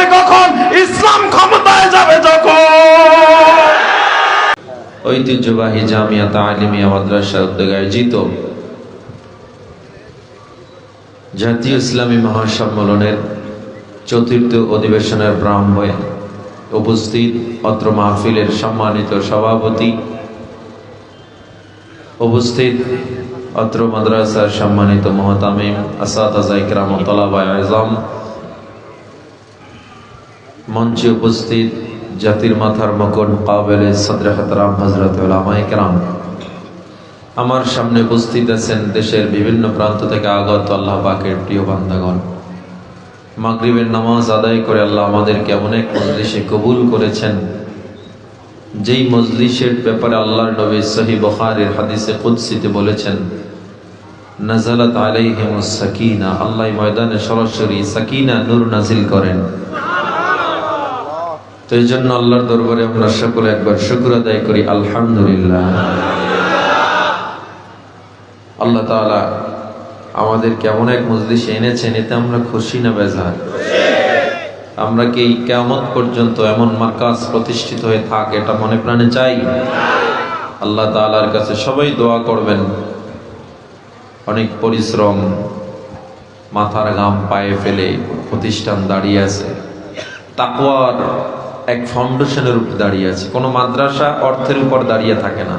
যাবে কখন? ইসলাম ক্ষমতায় যাবে যখন। ঐতিহ্যবাহী জামিয়া তালিমিয়া মাদ্রাসা উদ্যোগে আয়োজিত জাতীয় ইসলামী মহাসম্মেলনের চতুর্থ অধিবেশনের ব্রাহ্মণে উপস্থিত অত্র মাহফিলের সম্মানিত সভাপতি, উপস্থিত অত্র মাদ্রাসার সম্মানিত মহতামিম আসাদ আজাইকরাম তলাবায় আজম মঞ্চে উপস্থিত জাতির মাথার মকন কাবেল সদরে খতরাম হজরত ওলামাইকরাম আমার সামনে উপস্থিত আছেন দেশের বিভিন্ন প্রান্ত থেকে আগত আল্লাহ পাকের প্রিয় বান্দাগণ। মাগরিবের নামাজ আদায় করে আল্লাহ আমাদেরকে এমন এক মজলিসে কবুল করেছেন, যেই মজলিসের ব্যাপারে আল্লাহর নবী সহি বখারের হাদিসে কুদসিতে বলেছেন, নাজালাত আলাইহিম সাকিনা আল্লাহ ময়দানে সরাসরি সাকিনা নূর নাজিল করেন। তো এই জন্য আল্লাহর দরবারে আমরা সকলে একবার শুক্র আদায় করি, আলহামদুলিল্লাহ। আল্লাহ তাআলা আমাদের কেমন এক মজলিসে এনেছেন, এতে আমরা খুশি না বেজার? আমরা কি কেমন পর্যন্ত এমন মার্কাজ প্রতিষ্ঠিত হয়ে থাক, এটা মনে প্রাণে চাই? আল্লাহ তাআলার কাছে সবাই দোয়া করবেন। অনেক পরিশ্রম মাথার ঘাম পায়ে ফেলে প্রতিষ্ঠান দাঁড়িয়ে আছে। তাকওয়ার এক ফাউন্ডেশনের উপর দাঁড়িয়ে আছে। কোনো মাদ্রাসা অর্থের উপর দাঁড়িয়ে থাকে না।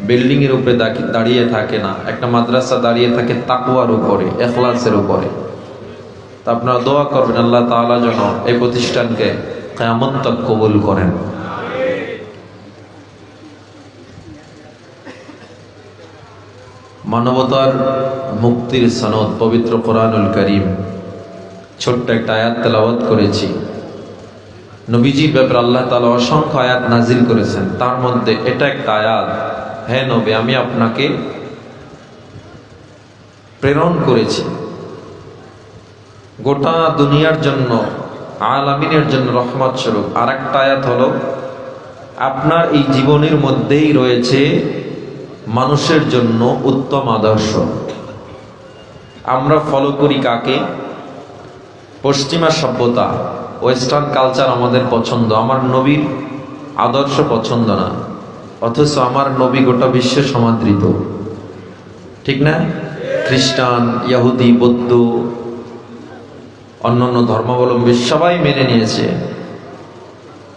বিল্ডিং এর উপরে দাঁড়িয়ে থাকে না। একটা মাদ্রাসা দাঁড়িয়ে থাকে তাকুয়ার উপরে, এখলাসের উপরে। তা আপনারা দোয়া করবেন, আল্লাহ তাআলা যেন এই প্রতিষ্ঠানকে কেয়ামত তক কবুল করেন। মানবতার মুক্তির সনদ পবিত্র কোরআনুল করিম। ছোট্ট একটা আয়াত তেলাওয়াত করেছি। নবীজির ব্যাপারে আল্লাহ তালা অসংখ্য আয়াত নাজিল করেছেন। তার মধ্যে এটা একটা আয়াত, হে নবী, আমি আপনাকে প্রেরণ করেছি। গোটা দুনিয়ার জন্য, আলামিনের জন্য রহমত স্বরূপ। আর একটা আয়াত হলো, আপনার এই জীবনের মধ্যেই রয়েছে মানুষের জন্য উত্তম আদর্শ। আমরা ফলো করি কাকে? পশ্চিমা সভ্যতা। ওয়েস্টার্ন কালচার আমাদের পছন্দ, আমার নবীর আদর্শ পছন্দ না। অথচ আমার নবী গোটা বিশ্বে সমাদৃত। ঠিক না? খ্রিস্টান ইয়াহুদি বৌদ্ধ, অন্যান্য ধর্মাবলম্বী সবাই মেনে নিয়েছে।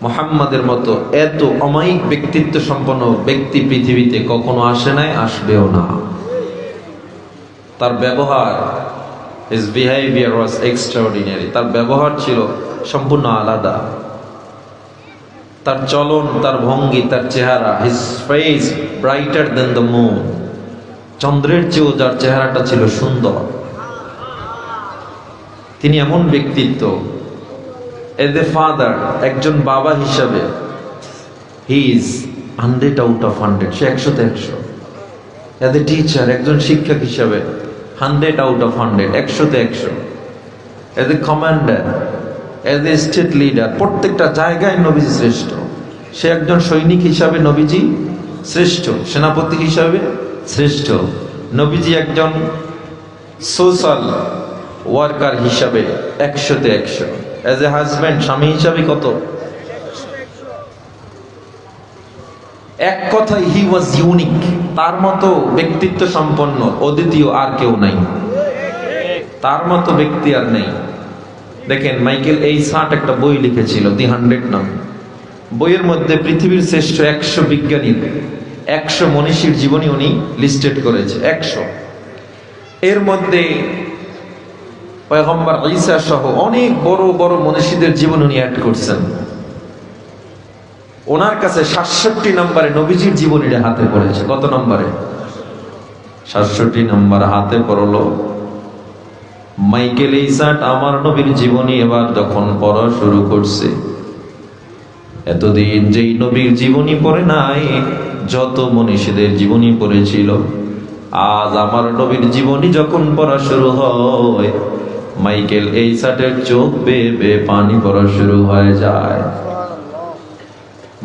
মোহাম্মদের মতো এত অমায়িক ব্যক্তিত্ব সম্পন্ন ব্যক্তি পৃথিবীতে কখনো আসে নাই, আসবেও না। তার ব্যবহার হিজ বিহেভিয়ার ওয়াজ এক্সট্রাঅর্ডিনারি তার ব্যবহার ছিল সম্পূর্ণ আলাদা। তার চলন, তার ভঙ্গি, তার চেহারা his face brighter than the moon চন্দ্রের চেয়েও যার চেহারাটা ছিল সুন্দর। তিনি এমন ব্যক্তিত্ব। এজ এ ফাদার একজন বাবা হিসাবে he is hundred out of hundred সে একশোতে একশো। এজ এ টিচার একজন শিক্ষক হিসাবে হান্ড্রেড আউট অফ হান্ড্রেড একশোতে একশো। As a commander as a state leader প্রত্যেকটা জায়গায় নবীজি শ্রেষ্ঠ। সে একজন সৈনিক হিসাবে নবীজি শ্রেষ্ঠ, সেনাপতি হিসাবে শ্রেষ্ঠ। নবীজি একজন সোশ্যাল ওয়ার্কার হিসাবে একশোতে একশো। এজ এ হাজব্যান্ড স্বামী হিসাবে কত? এক কথায় হি ওয়াজ ইউনিক তার মতো ব্যক্তিত্ব সম্পন্ন, অদ্বিতীয় আর কেউ নাই। তার মতো ব্যক্তি আর নেই। দেখেন মাইকেল এই সাট একটা বই লিখেছিল, দি হান্ড্রেড নাম। বইয়ের মধ্যে পৃথিবীর শ্রেষ্ঠ একশো বিজ্ঞানীর একশো মনীষীর জীবনী উনি লিস্টেড করেছে, একশো। এর মধ্যে পয়গম্বর ঈসা সহ অনেক বড় বড় মনীষীদের জীবন উনি অ্যাড করছেন। ওনার কাছে সাতষট্টি নম্বরে নবীজির জীবনীটা হাতে পড়েছে। কত নম্বরে? সাতষট্টি নম্বর হাতে পড়ল। মাইকেল ইসাট আমার নবীর জীবনী এবার যখন পড়া শুরু করছে। এতদিন যেই নবীর জীবনী পড়ে নাই, যত মনীষীদের জীবনী পড়েছিল, আজ আমার নবীর জীবনী যখন পড়া শুরু হয়, মাইকেল এই সাটের চোখ বেয়ে বেয়ে পানি পড়া শুরু হয়ে যায়।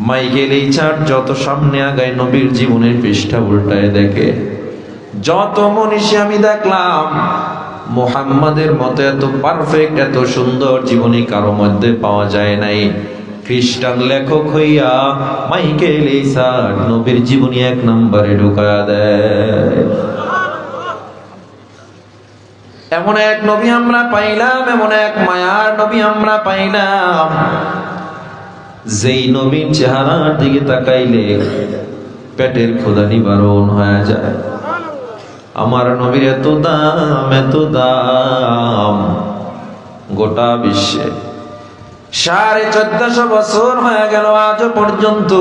মাইকেল এই চাট যত সামনে আগায় নবীর জীবনের পৃষ্ঠা উল্টায় দেখে, যত মনীষী আমি দেখলাম মোহাম্মদের মতো এত পারফেক্ট এত সুন্দর জীবনী কারও মধ্যে পাওয়া যায় নাই। খ্রিস্টান লেখক হইয়া মাইকেল নবীর জীবনী এক নম্বরে ঢুকা দেয়। এমন এক নবী আমরা পাইলাম, এমন এক মায়ার নবী আমরা পাইলাম। যেই নবীর চেহারার দিকে তাকাইলে পেটের খোদা নিবারণ হয়ে যায়। আমার নবীর এত দাম এত দাম গোটা বিশ্বে। সাড়ে চোদ্দশো বছর হয়ে গেল আজ পর্যন্ত।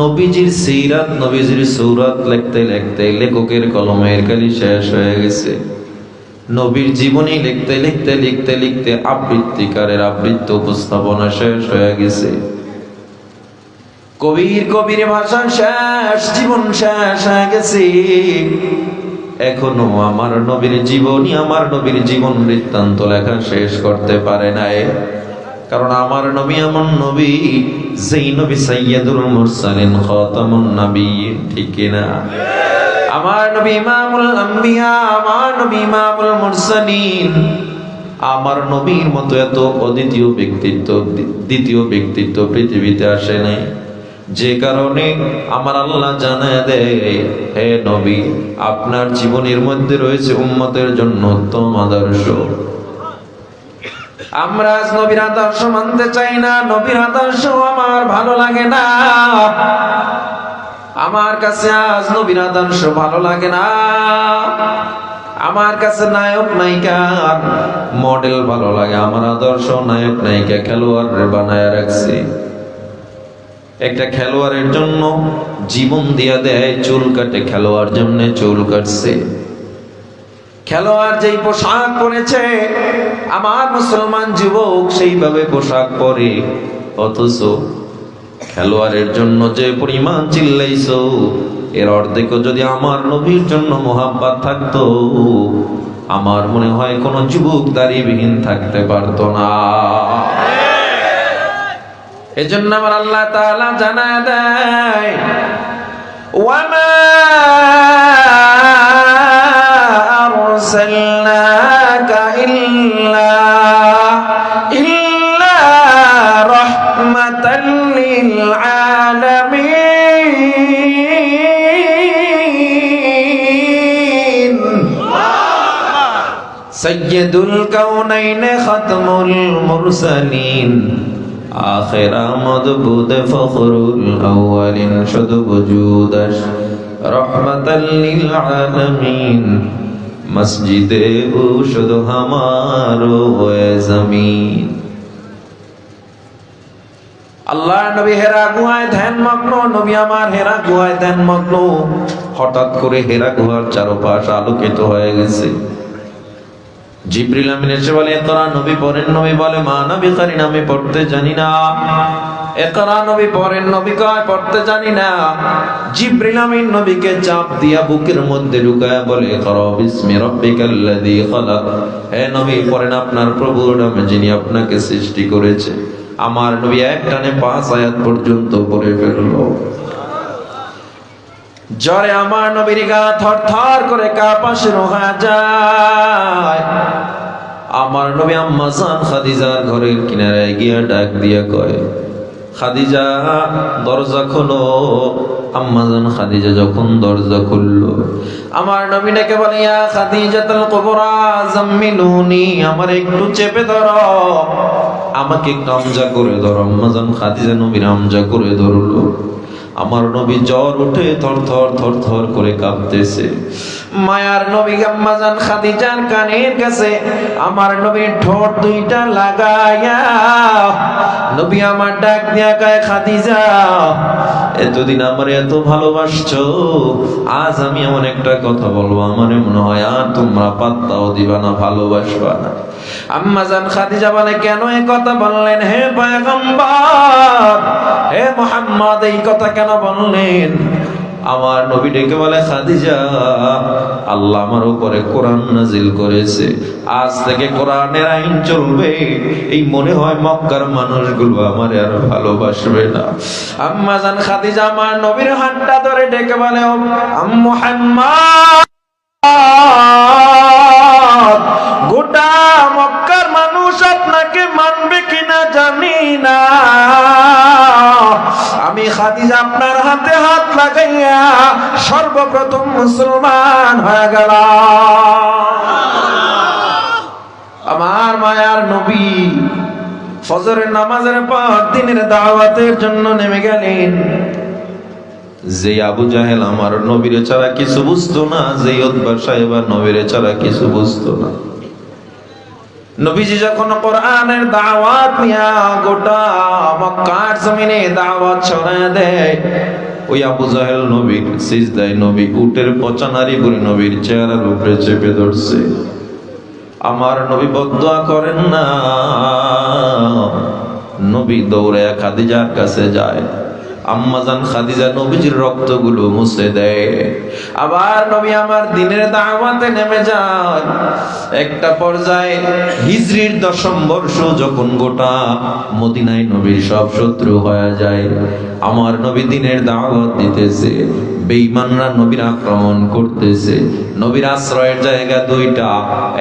নবীজির সিরাত, নবীজির সৌরাত লিখতে লিখতে লেখকের কলমের কালি শেষ হয়ে গেছে। নবীর জীবনী লিখতে লিখতে লিখতে লিখতে আবৃত্তিকারের আবৃত্তি উপস্থাপনা শেষ হয়ে গেছে। কবির কবির ভাষা শেষ, জীবন শেষ হয়ে গেছে। এখনও আমার নবীর জীবনী আমার নবীর জীবন বৃত্তান্ত লেখা শেষ করতে পারে নাই। কারণ আমার নবী এমন নবী, যেই নবী সাইয়্যিদুল মুরসালিন, খাতামুন নবী ঠিক না? আমার নবী ইমামুল আম্বিয়া, আমার নবী ইমামুল মুরসালিন। আমার নবীর মতো এত অদ্বিতীয় ব্যক্তিত্ব, দ্বিতীয় ব্যক্তিত্ব পৃথিবীতে আসে নাই। যে কারণে আমার আল্লাহ জানায় দেয়, হে নবী, আপনার জীবনের মধ্যে রয়েছে উম্মতের জন্য উত্তম আদর্শ। আমরা আজ নবীর আদর্শ মানতে চাই না, নবীর আদর্শ আমার ভালো লাগে না। আমার কাছে আজ নবীর আদর্শ ভালো লাগে না। আমার কাছে নায়ক নায়িকা মডেল ভালো লাগে। আমার আদর্শ নায়ক নায়িকা খেলোয়াড় বানায় রাখছি। একটা খেলোয়াড়ের জন্য জীবন দিয়া দেয়, চুল কাটে, খেলোয়াড় জন্য চুল কাটছে। খেলোয়াড় যেই পোশাক পরেছে, আমার মুসলমান যুবক সেইভাবে পোশাক পরে। অথচ খেলোয়াড়ের জন্য যে পরিমাণ চিল্লাইছো, এর অর্ধেক যদি আমার নবীর জন্য মোহাব্বত থাকতো, আমার মনে হয় কোনো যুবক দাড়িবিহীন থাকতে পারতো না। এজন্য আমার আল্লাহ তাআলা জানা দেয়, ওয়ামা আরসালনাকা ইল্লা ইল্লা রাহমাতাল লিল আলামিন সৈয়দুল কাউনাইন খতমুল মুরসালিন। বুদ ফখরুল আউয়ালিন শুধু বুজুদাস রহমাতাল লিল আলামিন মসজিদে ও শুধু হামারো এ জমিন আল্লাহ নবী হেরা গুহায় ধ্যান মগ্ন, নবী আমার হেরা গুহায় ধ্যান মগ্ন। হঠাৎ করে হেরা গুহার চারপাশ আলোকিত হয়ে গেছে। জিব্রিল আমিন এসে বলে নবী নবী বলে, মা নবী আমি পড়তে জানি না। একরা নবী নবী কয়, পড়তে জানি না। জিব্রিল আমিন নবীকে চাপ দিয়া বুকের মধ্যে ঢুকায় বলে করো বিসমি রাব্বিকাল্লাযী খালাক। হে নবী, পড়েন আপনার প্রভুর নামে যিনি আপনাকে সৃষ্টি করেছে। আমার নবী এক টানে পাঁচ আয়াত পর্যন্ত পড়ে ফেলল। জ্বরে আমার নবীর গা থর থর করে কাঁপা শুরু যায়। আমার নবী আম্মা জান খাদিজার ঘরের কিনারে গিয়ে ডাক দিয়া কয়, খাদিজা, দরজা খোলো। আম্মা জান খাদিজা যখন দরজা খুললো, আমার নবী ডেকে বলে, ইয়া খাদিজাতুল কুবরা, জাম্মিলুনি, আমার একটু চেপে ধরো। আমাকে একটু আমজা করে ধরো। আম্মা জান খাদিজা নবীর আমজা করে ধরলো। আমার নবী জ্বর উঠে থর থর থর থর করে কাঁপতেছে। মায়ার নবী আম্মাজান খাদিজার কানের কাছে আমার নবীর ঠোঁট দুইটা লাগাইয়া নবী, আমার ডাক দিয়া গায় খাদিজা, এতদিন আমার এত ভালোবাসছো, আজ আমি এমন একটা কথা বলব, আমার মনে হয় আর তোমরা পাত্তাও দিবা না, ভালোবাসবা না। আম্মাজান খাদিজা বলে, কেন এই কথা বললেন? হে পয়গম্বর, হে মোহাম্মদ, এই কথা কেন বললেন আমার নবী ডেকে বলে, খাদিজা, আল্লাহ আমার উপরে কোরআন নাজিল করেছে। আজ থেকে কোরআনের আইন চলবে। এই মনে হয় মক্কার মানুষগুলো আমার আর ভালোবাসবে না। আম্মা জান খাদিজা আমার নবীর হাতটা ধরে ডেকে বলে, ও মুহাম্মদ খাদিজা আপনার হাতে হাত লাগাইয়া সর্বপ্রথম মুসলমান হয়ে গেলাম আমার মায়ার নবী ফজরের নামাজের পর দিনের দাওয়াতের জন্য নেমে গেলেন। যে আবু জাহেল আমার নবীরে ছাড়া কিছু বুঝতো না, যে উদ্বার সাহেব আর নবীর ছাড়া কিছু বুঝতো না। নবীজি যখন কোরআনের দাওয়াত নিয়া গোটা মক্কার জমিনে দাওয়াত ছড়ায় দেয়, ওই আবু জাহেল নবীর সিজদায় নবী উটের পচা নারী বুড়ি নবীর চেহারার উপরে চেপে ধরছে। আমার নবী বদুয়া করেন না। নবী দৌড়ে খাদিজার কাছে যায়। আম্মাজান খাদিজা নবীজির রক্তগুলো মুছে দেয়। আবার নবী আমার দিনের দাওয়াতে নেমে যান একটা পর্যায়ে হিজরির দশম বর্ষ যখন গোটা মদিনায় নবীর সব শত্রু হয়ে যায়, আমার নবী দিনের দাওয়াত দিতেছে, বেঈমানরা নবীর আক্রমণ করতেছে। নবীর আশ্রয়ের জায়গা দুইটা,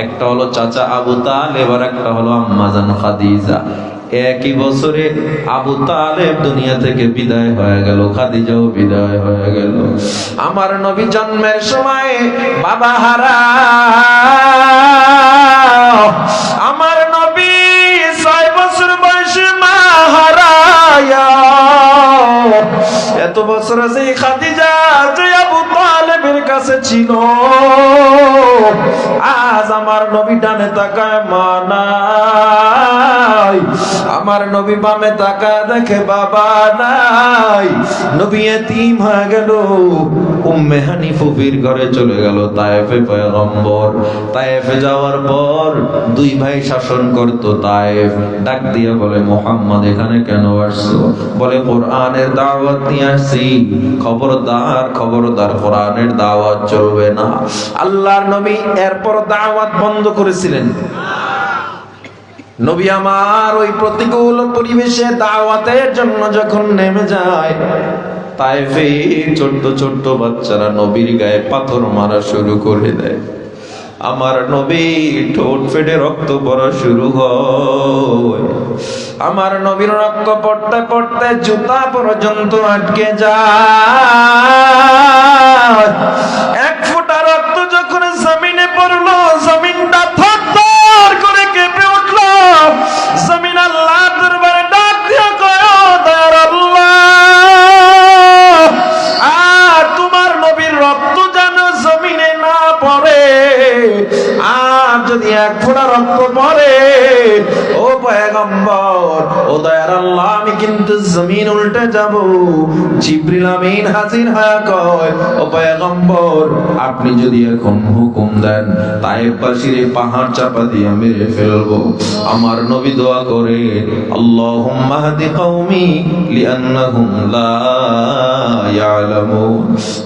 একটা হলো চাচা আবু তালেব আর একটা হলো আম্মাজান খাদিজা। একই বছরে আবু তালেব দুনিয়া থেকে বিদায় হয়ে গেল, খাদিজাও বিদায় হয়ে গেল। আমার নবী জন্মের সময়, বাবা হারা, আমার নবী ছয় বছর বয়সে মা হারায়া। এত বছর যে খাদিজা যে আবু তালেবের কাছে ছিল, আজ আমার নবী ডানে তাকায় মানাই আমার নবী বামে তাকায় দেখে বাবা নাই। নবী এতিম হয়ে গেল। উম্মে হানিফুফির ঘরে চলে গেল তায়েফে পয়গম্বর। তায়েফে যাওয়ার পর দুই ভাই শাসন করত তায়েফ। ডাক দিয়ে বলে, মোহাম্মদ, এখানে কেন আসছো? বলে, কোরআনের দাওয়াত নিয়ে আসছি। খবরদার খবরদার, কোরআনের দাওয়াত চলবে না। আল্লাহর নবী এরপর দাওয়াত বন্ধ করেছিলেন। নবী আমার ওই প্রতিকূল পরিবেশে দাওয়াতের জন্য যখন নেমে যায় তাইফে ছোট্ট ছোট্ট বাচ্চারা নবীর গায়ে পাথর মারা শুরু করে দেয়। আমার নবী ঠোঁট ফেটে রক্ত পড়া শুরু হয়। আমার নবীর রক্ত পড়তে পড়তে জুতা পর্যন্ত আটকে যায়। এক পয়গম্বর। ও দয়ার আল্লাহ, আমি কিন্তু জমিন উল্টে যাব। জিব্রিল আমিন হাজির কয়, ও আপনি যদি এখন হুকুম দেন তাইব পাশিরে পাহাড় চাপা দিয়ে মেরে ফেলব। আমার নবী দোয়া করে, আল্লাহুম্মা হাদি কওমি লিআন্নাহুম লা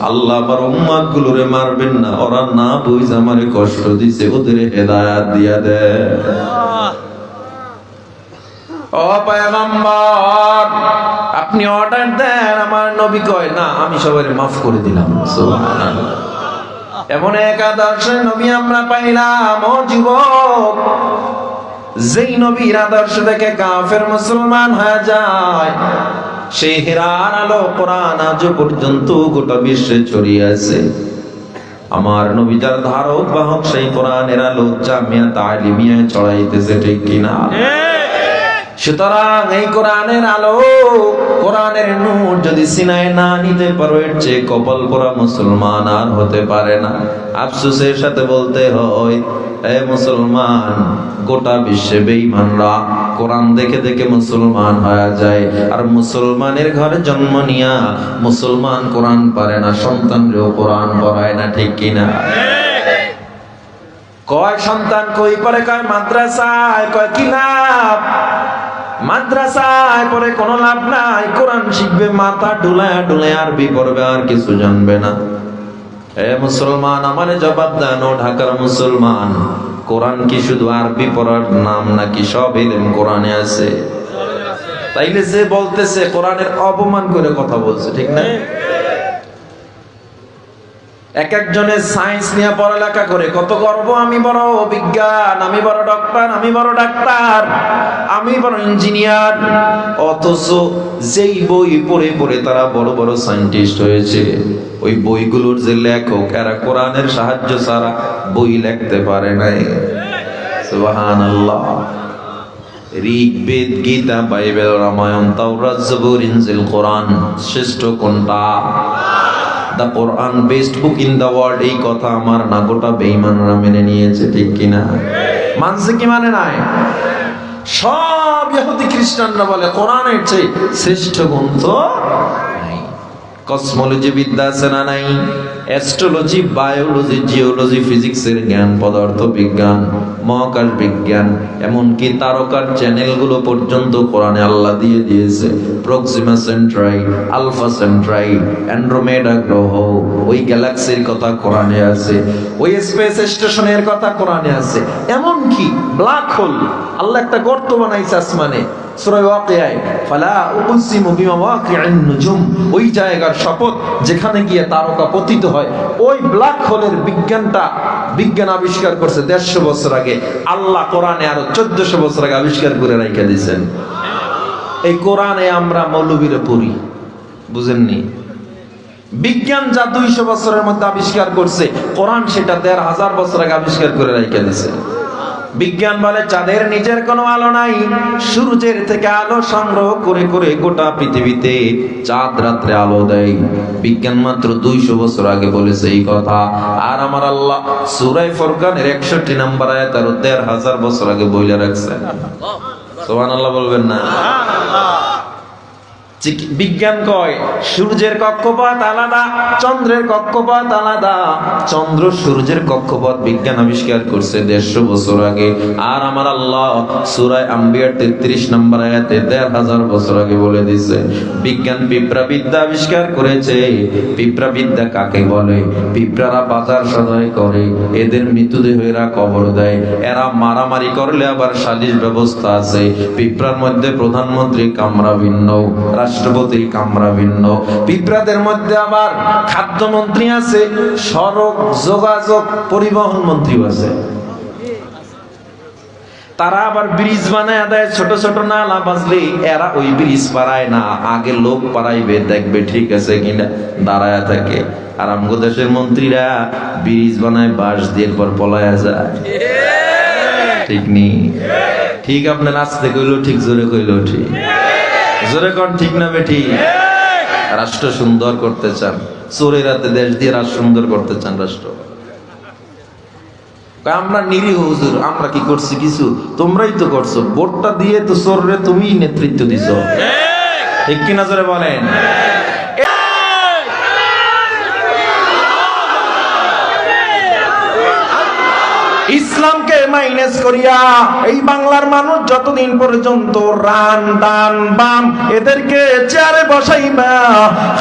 আল্লাহ আমার গুলোরে মারবেন না, ওরা না বুঝ আমারে কষ্ট দিছে, ওদের হেদায়াত দিয়া দে আপনি অর্ডার দেন, আমার নবী কয়, না, আমি সবাই মাফ করে দিলাম। এমন এক আদর্শে নবী আমরা পাইলাম, ও যুবক। যেই নবীর আদর্শ থেকে কাফের মুসলমান হয়ে যায়, সেই হেরার আলো কোরআন আজ পর্যন্ত গোটা বিশ্বে ছড়িয়ে আছে। আমার নবী যার ধারক বাহক, সেই কোরআনের আলো জামিয়া তালিমিয়ায় ছড়াইতেছে, ঠিক কিনা? সুতরাং এই কোরআনের আলো, কোরআনের নূর যদি সিনায় না নিতে পারো, এর চেয়ে কপাল পরা মুসলমান আর হতে পারে না। আফসোসের সাথে বলতে হয়, এ মুসলমান, গোটা বিশ্বে বেঈমানরা কোরআন দেখে দেখে মুসলমান হয়ে যায়। আর মুসলমানের ঘরে জন্ম নিয়া মুসলমান কোরআন পারে না সন্তানরেও কোরআন পড়ায় না, ঠিক কিনা? কয় সন্তান, কই পরে কয় মাদ্রাসায়, কয় কি লাভ মাদ্রাসায় পরে কোনো লাভ নাই। কোরআন শিখবে, মাথা ডুলায় ডুলায় আরবি পড়বে, আর কিছু জানবে না। এ মুসলমান, আমার জবাব দেন ঢাকার মুসলমান, কোরআন কি শুধু আরবি পড়ার নাম নাকি সব এলেম কোরআনে আছে? তাইলে যে বলতেছে, কোরআনের অপমান করে কথা বলছে, ঠিক না? এক একজনের সায়েন্স নিয়ে পড়ালেখা করে, কত গর্ব, আমি বড় বিজ্ঞান, আমি বড় ডক্টর আমি বড় ডাক্তার, আমি বড় ইঞ্জিনিয়ার অথচ যেই বই পড়ে পড়ে তারা বড় বড় সায়েন্টিস্ট হয়েছে। ওই বইগুলোর যে লেখক, এরা কোরআনের সাহায্য ছাড়া বই লিখতে পারে নাই। ঋগ্বেদ, গীতা, বাইবেল, রামায়ণ, তাওরাত, জবুর, ইনজিল, কোরআন, শ্রেষ্ঠ কোনটা? The Quran best book in the world এই কথা আমার না গোটা বেঈমানরা মেনে নিয়েছে, ঠিক কিনা? মানছে কি মানে নাই? সব ইহুদি খ্রিস্টানরা বলে, কোরআনের চেয়ে শ্রেষ্ঠ গ্রন্থ কসমোলজি বিদ্যা আছে না নাই? অ্যাস্ট্রোলজি বায়োলজি জিওলজি ফিজিক্সের জ্ঞান, পদার্থ বিজ্ঞান। মহাকাশ বিজ্ঞান, এমনকি তারকার চ্যানেলগুলো পর্যন্ত কোরআনে আল্লাহ দিয়ে দিয়েছে। Proxima Centauri, Alpha Centauri, Andromeda গ্রহ, ওই গ্যালাক্সির কথা কোরআনে আছে, ওই স্পেস স্টেশনের কথা কোরআনে আছে। এমনকি ব্ল্যাক হোল, আল্লাহ একটা গর্ত বানাইছে আসমানে ওই জায়গার শপথ যেখানে গিয়ে তারকা পতিত হয়, ওই ব্ল্যাক হোলের বিজ্ঞানটা বিজ্ঞান আবিষ্কার করছে দেড়শো বছর আগে। আল্লাহ কোরআনে আরও চোদ্দশো বছর আগে আবিষ্কার করে রাখা দিয়েছেন। এই কোরআনে আমরা মৌলবীরে পড়ি। বুঝেননি? বিজ্ঞান যা দুইশো বছরের মধ্যে আবিষ্কার করছে, কোরআন সেটা দেড় হাজার বছর আগে আবিষ্কার করে রাখা দিছে বিজ্ঞান বলে চাঁদের নিজের কোনো আলো নাই। সূর্যের থেকে আলো সংগ্রহ করে করে গোটা পৃথিবীতে চাঁদ রাত্রে আলো দেয়। বিজ্ঞান মাত্র দুইশো বছর আগে বলেছে এই কথা। আর আমার আল্লাহ সুরাই ফরকানের একষট্টি নাম্বার আয়াত আরও দেড় হাজার বছর আগে বইলে রাখছে সোহান আল্লাহ বলবেন না? বিজ্ঞান কয়, সূর্যের কক্ষপথ আলাদা, চন্দ্রের কক্ষপথ আলাদা। চন্দ্র সূর্যের কক্ষপথ বিজ্ঞান আবিষ্কার করছে দেড়শো বছর আগে। আর আমার আল্লাহ সুরায় আম্বিয়ার তেত্রিশ নম্বর আয়াতে দেড় হাজার বছর আগে বলে দিছে বিজ্ঞান পিঁপড়া বিদ্যা আবিষ্কার করেছে। পিঁপড়া বিদ্যা কাকে বলে? পিঁপড়ারা বাজার সদাই করে, এদের মৃতদেহ এরা কবর দেয়। এরা মারামারি করলে আবার সালিশ ব্যবস্থা আছে। পিঁপড়ার মধ্যে প্রধানমন্ত্রী কামরা ভিন্ন। রাষ্ট্রপতির কামরা ভিন্ন। পিঁপড়াদের মধ্যে আবার খাদ্যমন্ত্রী আছে, সড়ক যোগাযোগ পরিবহন মন্ত্রীও আছে। তারা আবার ব্রিজ বানায় দেয়, ছোট ছোট নালা বাজলে এরা ওই ব্রিজ পারায় না, আগে লোক পারাইবে দেখবে ঠিক আছে কিনা, দাঁড়ায় থাকে। আর আমগো দেশের মন্ত্রীরা ব্রিজ বানায় বাঁশ দিয়ে পর পলায় যায়। ঠিক নেই ঠিক আপনার আসতে কইলো ঠিক, জোরে কইলো ঠিক। জোরে কন ঠিক না বেঠি? রাষ্ট্র সুন্দর করতে চান। চোরের রাতে দেশ দিয়ে রাষ্ট্র সুন্দর করতে চান রাষ্ট্র। আমরা নিরীহ হুজুর আমরা কি করছি কিছু? তোমরাই তো করছ। ভোটটা দিয়ে তো চোররে তুমি নেতৃত্ব দিছো। ঠিক। কি নজরে বলেন? ইসলামকে মাইনাস করিয়া, এই বাংলার মানুষ যতদিন পর্যন্ত রান ডান বাম, এদেরকে চেয়ারে বসাইবা,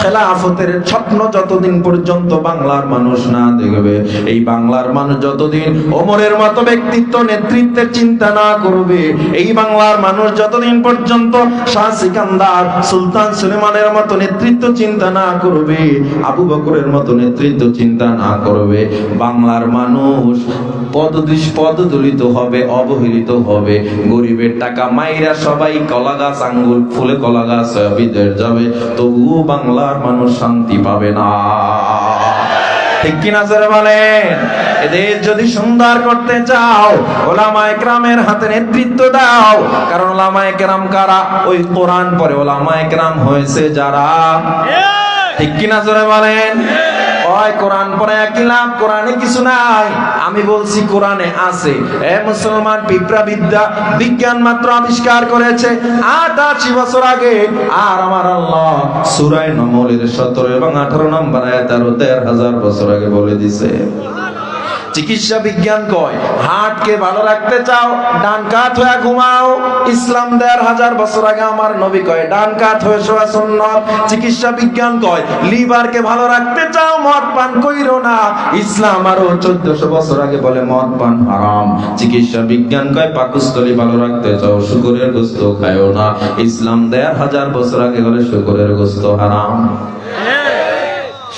খেলাফতের স্বপ্ন যতদিন পর্যন্ত বাংলার মানুষ না দেখবে, এই বাংলার মানুষ যতদিন ওমরের মতো ব্যক্তিত্ব, নেতৃত্বের চিন্তা না করবে, এই বাংলার মানুষ যতদিন পর্যন্ত শাহ সিকান্দার, সুলতান সুলেমানের মতো নেতৃত্ব চিন্তা না করবে, আবু বকরের মতো নেতৃত্ব চিন্তা না করবে, বাংলার মানুষ পদদিশ পদদলিত হবে অবহেলিত হবে। গরিবের টাকা মাইরা সবাই কলা গাছ আঙ্গুর ফুলে কলা গাছ বিদের যাবে তবুও বাংলার মানুষ শান্তি পাবে না। ঠিক কিনা স্যার বলেন? এদের যদি সুন্দর করতে চাও ওলামা একরামের হাতে নেতৃত্ব দাও। কারণ ওলামা একরাম কারা? ওই কোরআন পরে ওলামা একরাম হয়েছে যারা। ঠিক কিনা জোরে বলেন? ওই কোরআন পরে একই লাভ, কোরআনে কিছু নাই। আমি বলছি, কোরআনে আছে। এ মুসলমান পিঁপড়া বিদ্যা বিজ্ঞান মাত্র আবিষ্কার করেছে আট আশি বছর আগে। আর আমার আল্লাহ সুরায় নমলের সতেরো এবং আঠারো নম্বর আয়াত আরও দেড় হাজার বছর আগে বলে দিছে। চিকিৎসা বিজ্ঞান কয়, হার্টকে ভালো রাখতে চাও, ডান কাত হয়ে ঘুমাও। ইসলাম দেড় হাজার বছর আগে আমার নবী কয়, ডান কাত হয়ে শোয়া সুন্নত। চিকিৎসা বিজ্ঞান কয়, লিভারকে ভালো রাখতে চাও, মদ পান কইরো না। ইসলাম আরও চোদ্দশো বছর আগে বলে, মদ পান হারাম। চিকিৎসা বিজ্ঞান কয়, পাকস্থলী ভালো রাখতে চাও, শুকরের গোস্ত খায়ও না। ইসলাম দেড় হাজার বছর আগে বলে, শুকরের গোস্ত হারাম।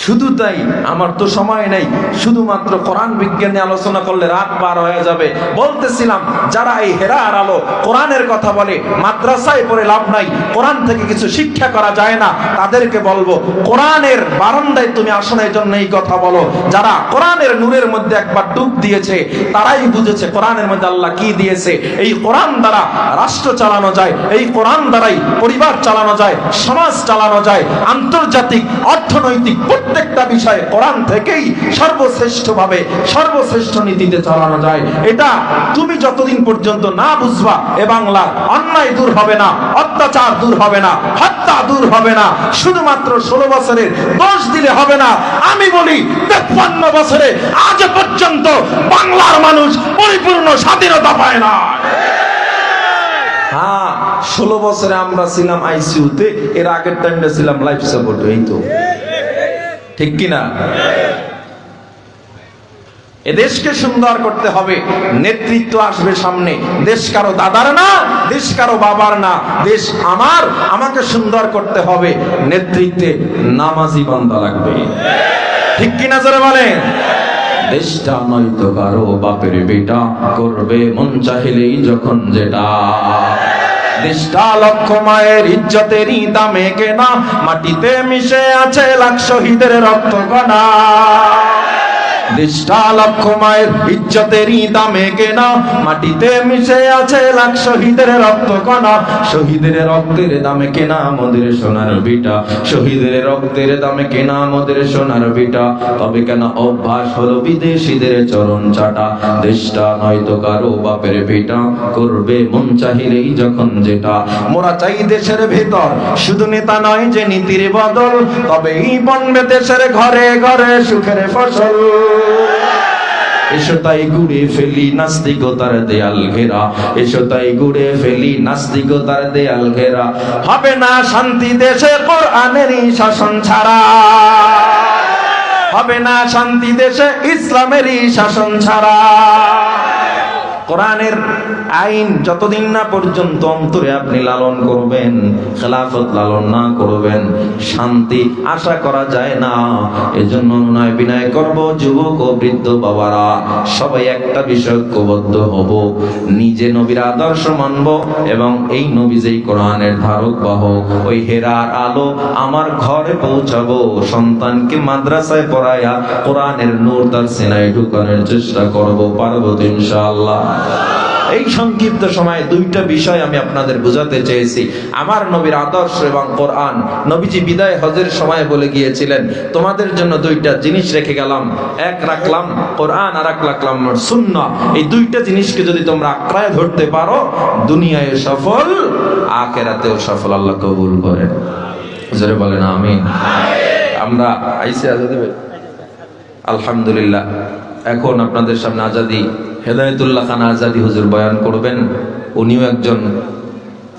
শুধু তাই, আমার তো সময় নেই। শুধুমাত্র কোরআন বিজ্ঞানে আলোচনা করলে রাত পার হয়ে যাবে। বলতেছিলাম, যারা এই হেরার আলো কোরআনের কথা বলে, মাদ্রাসায় পড়ে লাভ নাই, কোরআন থেকে কিছু শিক্ষা করা যায় না, তাদেরকে বলব, কোরআনের বারান্দায় তুমি আসো না এই জন্য এই কথা বলো। যারা কোরআনের নূরের মধ্যে একবার ডুব দিয়েছে, তারাই বুঝেছে কোরআনের মধ্যে আল্লাহ কি দিয়েছে। এই কোরআন দ্বারা রাষ্ট্র চালানো যায়, এই কোরআন দ্বারাই পরিবার চালানো যায়, সমাজ চালানো যায়, আন্তর্জাতিক, অর্থনৈতিক প্রত্যেকটা বিষয়ে কোরআন থেকেই সর্বশ্রেষ্ঠ ভাবে সর্বশ্রেষ্ঠ নীতিতে চালানো যায়। এটা তুমি যতদিন পর্যন্ত না বুঝবা, এ বাংলা অন্যায় দূর হবে না, অত্যাচার দূর হবে না, হত্যা দূর হবে না, শুধুমাত্র ষোলো বছরের দোষ দিলে হবে না। আমি বলি, তেপ্পান্ন বছরে আজ পর্যন্ত বাংলার মানুষ পরিপূর্ণ স্বাধীনতা পায় না। হ্যাঁ ষোলো বছরে আমরা ছিলাম আইসিউতে এর আগের টাইমটা ছিলাম লাইফ সাপোর্ট এই তো। ঠিক কিনা? এ দেশকে সুন্দর করতে হবে। নেতৃত্ব আসবে সামনে। দেশ কারও দাদার না, দেশ কারও বাবার না। দেশ আমার, আমাকে সুন্দর করতে হবে। নেতৃত্বে নামাজি বান্দা লাগবে। ঠিক কিনা জোরে বলেন? দেশটা নয়তো কারও বাপের বেটা, করবে মন চাহিলেই যখন যেটা। দেশটা লক্ষ মায়ের ইজ্জতেরই দামে কেনা। মাটিতে মিশে আছে লাখ শহীদের রক্ত কণা লক্ষ মায়ের মাটিতে মিশে আছে লাখ শহীদের রক্ত কণা শহীদের রক্তের দামে কেনা সোনার বিটা শহীদের রক্তের দামে কেনা সোনার বিটা তবে কেন অভ্যাস হলো বিদেশিদের চরণ চাটা? দেশটা নয়তো কারও বাপের ভিটা। করবে মন চাহিলেই যখন যেটা। মোরা চাই দেশের ভেতর। শুধু নেতা নয় যে নীতির বদল। তবেই বনবে দেশের ঘরে ঘরে সুখের ফসল। এসো তাই ঘুরে ফেলি নাস্তিকতার দেয়াল ঘেরা। এসো তাই ঘুরে ফেলি নাস্তিকতার দেয়াল ঘেরা। হবে না শান্তি দেশে কোরআনেরই শাসন ছাড়া। হবে না শান্তি দেশে ইসলামেরই শাসন ছাড়া। কোরআনের আইন যতদিন না পর্যন্ত অন্তরে আপনি লালন করবেন, খেলাফত লালন না করবেন, শান্তি আশা করা যায় না। এজন্য নয় বিনয় করব যুবক ও বৃদ্ধ বাবারা, সবাই একটা বিষয় ঐক্যবদ্ধ হব। নিজে নবীর আদর্শ মানব এবং এই নবী যেই কোরআনের ধারক বাহক, ওই হেরার আলো আমার ঘরে পৌঁছাবো। সন্তানকে মাদ্রাসায় পড়ায়া কোরআনের নূর তার সিনাই ঢুকানোর চেষ্টা করব, পারব ইনশাআল্লাহ। এই সংক্ষিপ্ত সময়ে দুইটা বিষয় আমি আপনাদের বোঝাতে চেয়েছি। আমার নবীর আদর্শ এবং কোরআন। নবীজি বিদায় হজের সময় বলে গিয়েছিলেন, তোমাদের জন্য দুইটা জিনিস রেখে গেলাম। এক রাখলাম কোরআন আর এক রাখলাম শূন্য এই দুইটা জিনিসকে যদি তোমরা আঁকড়ায় ধরতে পারো, দুনিয়ায় সফল, আখেরাতেও সফল। আল্লাহ কবুল করেন। জোরে বলেন, আমিন। আমরা আইসি আজাদি আলহামদুলিল্লাহ। এখন আপনাদের সামনে আজাদি হেদায়তুল্লাহ খান আজাদি হুজুর বয়ান করবেন। উনিও একজন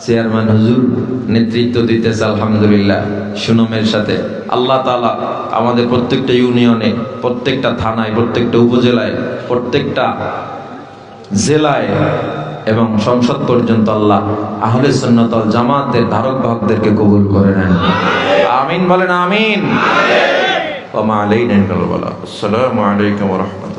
চেয়ারম্যান হুজুর নেতৃত্ব দিতেছে আলহামদুলিল্লাহ। সুনমের সাথে। আল্লাহ তালা আমাদের প্রত্যেকটা ইউনিয়নে প্রত্যেকটা থানায় প্রত্যেকটা উপজেলায় প্রত্যেকটা জেলায় এবং সংসদ পর্যন্ত আল্লাহ আহলে সুন্নতল জামাতের ধারক বাহকদেরকে কবুল করে নেন। আমিন বলেন আমিন। ওমা। আসসালামু আলাইকুম ওয়া রাহমাতুল্লাহ।